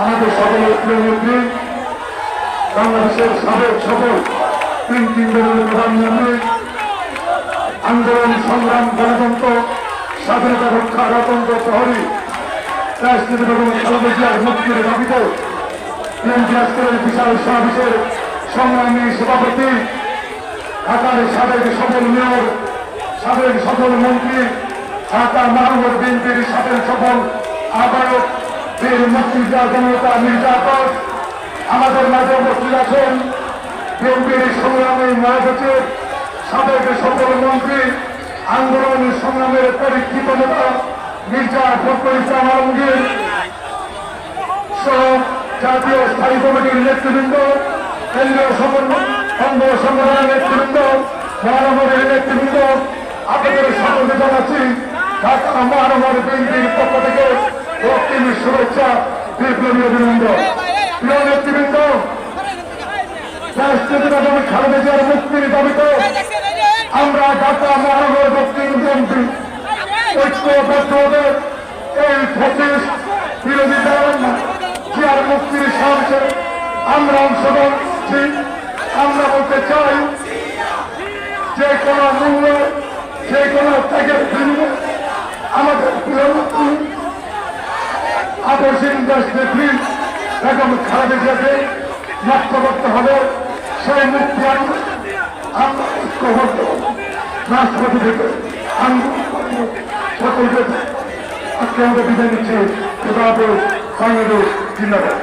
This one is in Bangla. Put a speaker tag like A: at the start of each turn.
A: আমাদের সকলের প্রিয় মন্ত্রী বাংলাদেশের সাবেক সফল তিন তিন দলের প্রধানমন্ত্রী আন্দোলন, সংগ্রাম, গণতন্ত্র, স্বাধীনতা রক্ষা, গণতন্ত্র প্রহরী, রাষ্ট্রপতি বেগম খালেদা জিয়ার মুক্তির দাবিতে বিএনপি আজকের বিশাল সমাবেশের সংগ্রামী সভাপতি, ঢাকার সাবেক সফল মেয়র, সাবেক সফল মন্ত্রী, ঢাকা মহানগর সফল আহ্বায়ক বীর জনতা মির্জাপর আমাদের মাঝে উপস্থিত আছেন। বিএনপির সংগ্রামী মহাসচিব সাবেক সফল মন্ত্রী আন্দোলন সংগ্রামের পরীক্ষিত নেতা মির্জা ফখরুল ইসলাম আলমগীর সহ জাতীয় স্থায়ী কমিটির নেতৃবৃন্দ, কেন্দ্রীয় অঙ্গ সংগঠনের নেতৃবৃন্দ, মহানগরের নেতৃবৃন্দ, আপনাদের সকলকে জানাচ্ছি। ঢাকা মহানগর বিএনপির পক্ষ থেকে রক্তিম শুভেচ্ছা বিপ্লবী অভিনন্দন প্রিয় নেতৃবৃন্দ রাষ্ট্রপতি বেগম খালেদা জিয়ার মুক্তির দাবিতে আমরা ঢাকা মহানগর দক্ষিণ যে কোনো মূল্য, যে কোনো ত্যাগের বিনিময়ে আমাদের প্রিয় মুক্তি আদর্শিক ইন্ডাস্ট্রি বেগম খালেদা জিয়াকে মুক্ত হবে। সেই মুক্তি আমি রাষ্ট্রপতি থেকে আমি আজকে আমরা বিদায় নিচ্ছি। বাংলাদেশ জিন্দাবাদ।